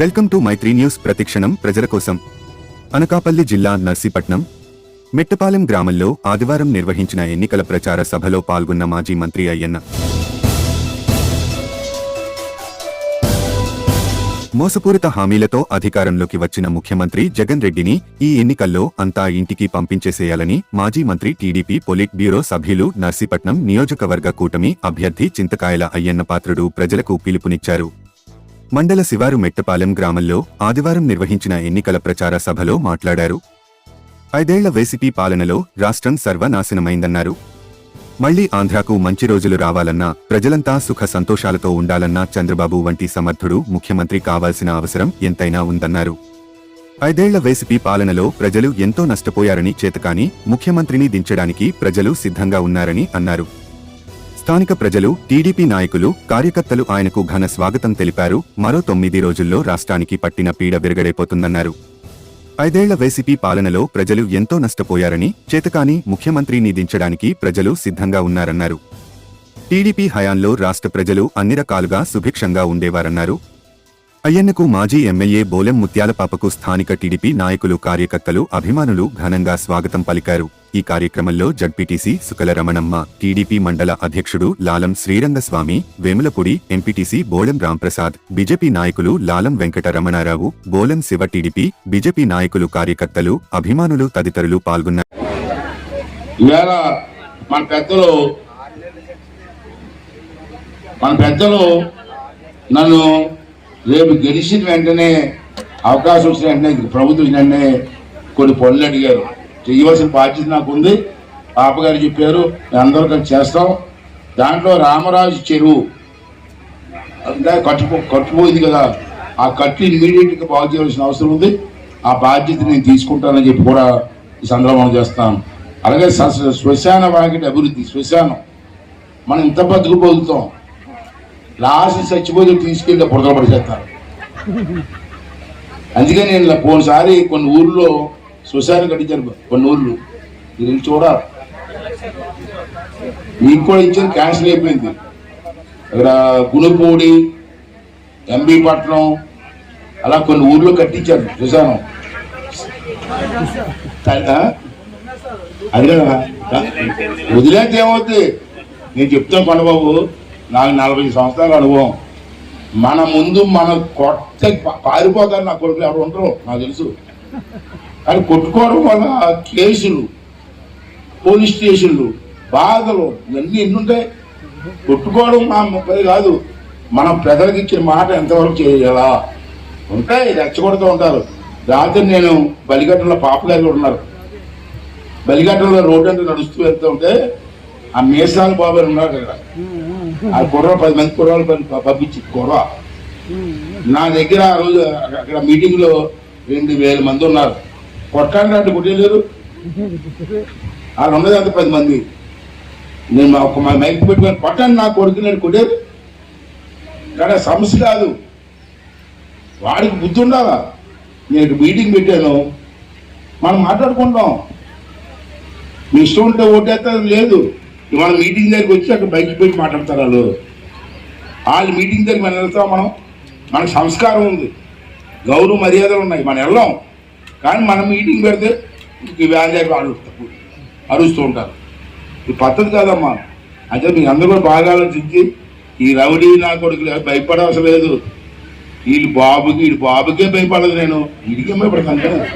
Welcome to Mythri news ప్రతిక్షణం ప్రజల కోసం. అనకాపల్లి జిల్లా నర్సీపట్నం మెట్టపాలెం గ్రామంలో ఆదివారం నిర్వహించిన ఎన్నికల ప్రచార సభలో పాల్గొన్న మాజీ మంత్రి అయ్యన్న. మోసపూరిత హామీలతో అధికారంలోకి వచ్చిన ముఖ్యమంత్రి జగన్ రెడ్డిని ఈ ఎన్నికల్లో అంతా ఇంటికి పంపించేసేయాలని మాజీ మంత్రి టీడీపీ పొలిట్ బ్యూరో సభ్యులు నర్సీపట్నం నియోజకవర్గ కూటమి అభ్యర్థి చింతకాయల అయ్యన్న పాత్రుడు ప్రజలకు పిలుపునిచ్చారు. మండల శివారు మెట్టపాలెం గ్రామంలో ఆదివారం నిర్వహించిన ఎన్నికల ప్రచార సభలో మాట్లాడారు. ఐదేళ్ళ వైసీపీ పాలనలో రాష్ట్రం సర్వనాశనమైందన్నారు. మళ్ళీ ఆంధ్రాకు మంచి రోజులు రావాలన్నా ప్రజలంతా సుఖ సంతోషాలతో ఉండాలన్నా చంద్రబాబు వంటి సమర్థుడు ముఖ్యమంత్రి కావాల్సిన అవసరం ఎంతైనా ఉందన్నారు. ఐదేళ్ళ వైసీపీ పాలనలో ప్రజలు ఎంతో నష్టపోయారని చేతకాని ముఖ్యమంత్రిని దించడానికి ప్రజలు సిద్ధంగా ఉన్నారని అన్నారు. స్థానిక ప్రజలు టీడీపీ నాయకులు కార్యకర్తలు ఆయనకు ఘన స్వాగతం తెలిపారు. మరో తొమ్మిది రోజుల్లో రాష్ట్రానికి పట్టిన పీడ విరగడైపోతుందన్నారు. ఐదేళ్ళ వైసీపీ పాలనలో ప్రజలు ఎంతో నష్టపోయారని చేతకాని ముఖ్యమంత్రిని దించడానికి ప్రజలు సిద్ధంగా ఉన్నారన్నారు. టీడీపీ హయాంలో రాష్ట్ర ప్రజలు అన్ని రకాలుగా సుభిక్షంగా ఉండేవారన్నారు. అయ్యన్నకు మాజీ ఎమ్మెల్యే బోలెం ముత్యాలపాపకు స్థానిక టీడీపీ నాయకులు కార్యకర్తలు అభిమానులు ఘనంగా స్వాగతం పలికారు. ఈ కార్యక్రమంలో జడ్పీటీసీ సుకల రమణమ్మ టీడీపీ మండల అధ్యక్షుడు లాలం శ్రీరంగస్వామి వేములపూడి ఎంపీటీసీ బోలెం రాంప్రసాద్ బీజేపీ నాయకులు లాలం వెంకట రమణారావు బోలెం శివ టీడీపీ బీజేపీ నాయకులు కార్యకర్తలు అభిమానులు తదితరులు పాల్గొన్నారు. మన పెద్దలు మన పెద్దలు నన్ను రేపు గెలిచిన వెంటనే అవకాశం వచ్చిన వెంటనే ప్రభుత్వం వెంటనే కొన్ని పనులు అడిగారు. చేయవలసిన బాధ్యత నాకు ఉంది పాపగారు చెప్పారు అందరూ కలిసి చేస్తాం. దాంట్లో రామరాజు చెరువు. అంటే కట్టుపో కట్టుపోయింది కదా. ఆ కట్టు ఇమీడియట్గా బాగు చేయవలసిన అవసరం ఉంది. ఆ బాధ్యత నేను తీసుకుంటానని చెప్పి కూడా ఈ సందర్భం చేస్తాను. అలాగే శ్మశాన వాకిటి అభివృద్ధి శ్మశానం. మనం ఇంత బతుకు పొందుతాం లాస్ట్ చచ్చిపోతే తీసుకెళ్ళి బురదలు పడిచేస్తారు అందుకని నేను పోయినసారి కొన్ని ఊర్లో శ్మశానం కట్టించారు కొన్ని ఊర్లు మీరు చూడ చూడాలి. మీకు కూడా ఇచ్చారు క్యాన్సిల్ అయిపోయింది. ఇక్కడ గుణపూడి ఎంబీపట్నం అలా కొన్ని ఊర్లో కట్టించారు శ్మశానం అది కదా వదిలేస్తే ఏమవుద్ది? నేను చెప్తాను కొండబాబు. నాకు నలభై సంవత్సరాల అనుభవం. మన ముందు మన కొట్ట పారిపోతారు నా కొడుకులు ఎవరు ఉంటారు నాకు తెలుసు. కానీ కొట్టుకోవడం వల్ల కేసులు పోలీస్ స్టేషన్లు బాధలు ఇవన్నీ ఎన్ని ఉంటాయి కొట్టుకోవడం మా ముప్పై కాదు. మనం ప్రజలకు ఇచ్చిన మాట ఎంతవరకు చేయాలా ఉంటాయి రెచ్చగొడుతూ ఉంటారు. రాత్రి నేను బలిగట్టంలో పాపగారు ఉన్నారు. బలిగట్టంలో రోడ్డు అంటే నడుస్తూ వెళ్తూ ఉంటే ఆ మీసాల బాబు ఉన్నారు అక్కడ. ఆ కుర్ర పది మంది కుర్రాలు పంపించి కుర్ర. నా దగ్గర ఆ రోజు అక్కడ మీటింగ్లో రెండు వేల మంది ఉన్నారు. కొట్టండి అంటే కొట్టలేరు వాళ్ళు ఉన్నది అంత పది మంది. నేను మా ఒక మైక్ పెట్టుకొని కొట్టాను నా కొడుకు నేను కొట్టారు కానీ సమస్య కాదు. వాడికి బుద్ధి ఉండాలా? నేను మీటింగ్ పెట్టాను. మనం మాట్లాడుకుంటాం మీ ఇష్టం ఉంటే ఓటేస్తారు లేదు. ఇవాళ మీటింగ్ దగ్గరికి వచ్చి అక్కడ బయటికి పోయి మాట్లాడతారు వాళ్ళు. వాళ్ళు మీటింగ్ దగ్గరికి మనం వెళ్తాం మనం. మనకు సంస్కారం ఉంది. గౌరవ మర్యాదలు ఉన్నాయి. మనం వెళ్ళాం. కానీ మనం మీటింగ్ పెడితే ఈ వ్యాధి వాళ్ళు అరుస్తూ ఉంటారు. ఇది పద్ధతి కాదమ్మా. అంటే మీకు అందరూ కూడా బాగా ఆలోచించి ఈ రౌడీ నా కొడుకులు భయపడవసరం లేదు. వీళ్ళు బాబుకి వీడి బాబుకే భయపడదు నేను. వీడికే భయపడతాను? కదా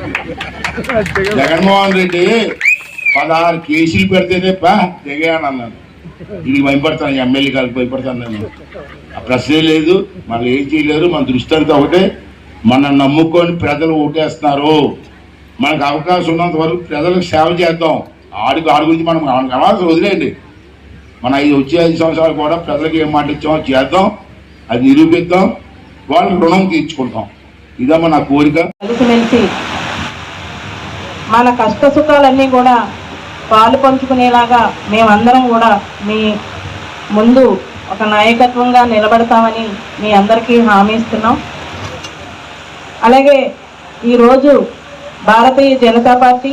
జగన్మోహన్ రెడ్డి పదహారు కేసులు పెడితేనే పా దిగాను అన్నాను ఇది భయపడతాను ఎమ్మెల్యే గారికి భయపడతాను నేను. ఆ ప్రశ్నే లేదు మనం ఏం చేయలేరు మన దృష్టి అంతా ఒకటే. మనం నమ్ముకొని ప్రజలు ఓటేస్తున్నారు. మనకు అవకాశం ఉన్నంత వరకు ప్రజలకు సేవ చేద్దాం. ఆడికి ఆడి గురించి మనం అనవసరం వదిలేయండి. మన ఐదు వచ్చే ఐదు సంవత్సరాలు కూడా ప్రజలకు ఏం మాట ఇచ్చామో చేద్దాం అది నిరూపిద్దాం వాళ్ళకి రుణం తీర్చుకుంటాం. ఇదమ్మా నా కోరిక. మన కష్ట సుఖాలన్నీ కూడా పాలు పంచుకునేలాగా మేమందరం కూడా మీ ముందు ఒక నాయకత్వంగా నిలబడతామని మీ అందరికీ హామీ ఇస్తున్నాం. అలాగే ఈరోజు Bharatiya Janata party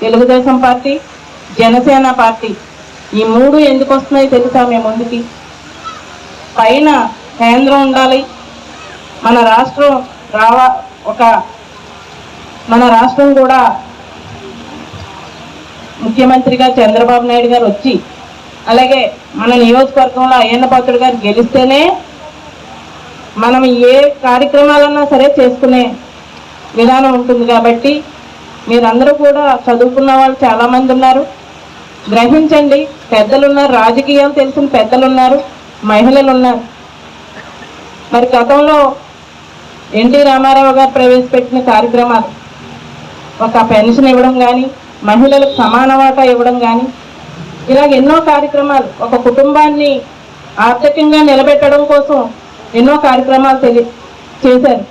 Telugudesam party Janasena party ఈ మూడు ఎందుకు వస్తున్నాయి తెలుసా మేము ముందుకి? పైన కేంద్రం ఉండాలి మన రాష్ట్రం రావా ఒక మన రాష్ట్రం కూడా ముఖ్యమంత్రిగా చంద్రబాబు నాయుడు గారు వచ్చి అలాగే మన నియోజకవర్గంలో అయ్యన్న పాత్రుడు గారు గెలిస్తేనే మనం ఏ కార్యక్రమాలన్నా సరే చేసుకునే విధానం ఉంటుంది కాబట్టి మీరందరూ కూడా చదువుకున్న వాళ్ళు చాలామంది ఉన్నారు. గ్రహించండి పెద్దలు ఉన్నారు రాజకీయాలు తెలిసిన పెద్దలు ఉన్నారు మహిళలు ఉన్నారు మరి గతంలో ఎన్టీ రామారావు గారు ప్రవేశపెట్టిన కార్యక్రమాలు ఒక పెన్షన్ ఇవ్వడం కానీ మహిళలకు సమాన వాటా ఇవ్వడం కానీ ఇలాగ ఎన్నో కార్యక్రమాలు ఒక కుటుంబాన్ని ఆర్థికంగా నిలబెట్టడం కోసం ఎన్నో కార్యక్రమాలు తెలి చేశారు.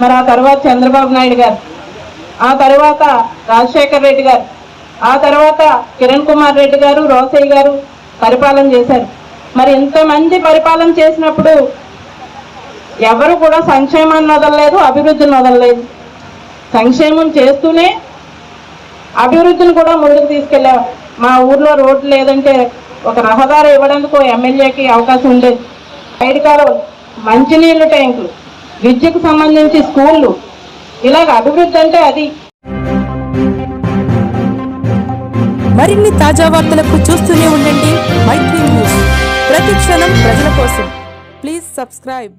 మరి ఆ తర్వాత చంద్రబాబు నాయుడు గారు ఆ తర్వాత రాజశేఖర్ రెడ్డి గారు ఆ తర్వాత కిరణ్ కుమార్ రెడ్డి గారు రోసయ్య గారు పరిపాలన చేశారు. మరి ఇంతమంది పరిపాలన చేసినప్పుడు ఎవరు కూడా సంక్షేమాన్ని వదలలేదు అభివృద్ధిని వదలలేదు. సంక్షేమం చేస్తూనే అభివృద్ధిని కూడా ముందుకు తీసుకెళ్ళా. మా ఊర్లో రోడ్డు లేదంటే ఒక రహదారి ఇవ్వడానికి ఎమ్మెల్యేకి అవకాశం ఉండేది. సైడ్ కాలువలు మంచినీళ్ళు ట్యాంకులు విద్యకు సంబంధించి స్కూళ్ళు. ఇలాగ అభివృద్ధి అంటే అది. మరిన్ని తాజా వార్తలకు చూస్తూనే ఉండండి. మైత్రి న్యూస్. ప్రతి క్షణం ప్రజల కోసం. Please subscribe.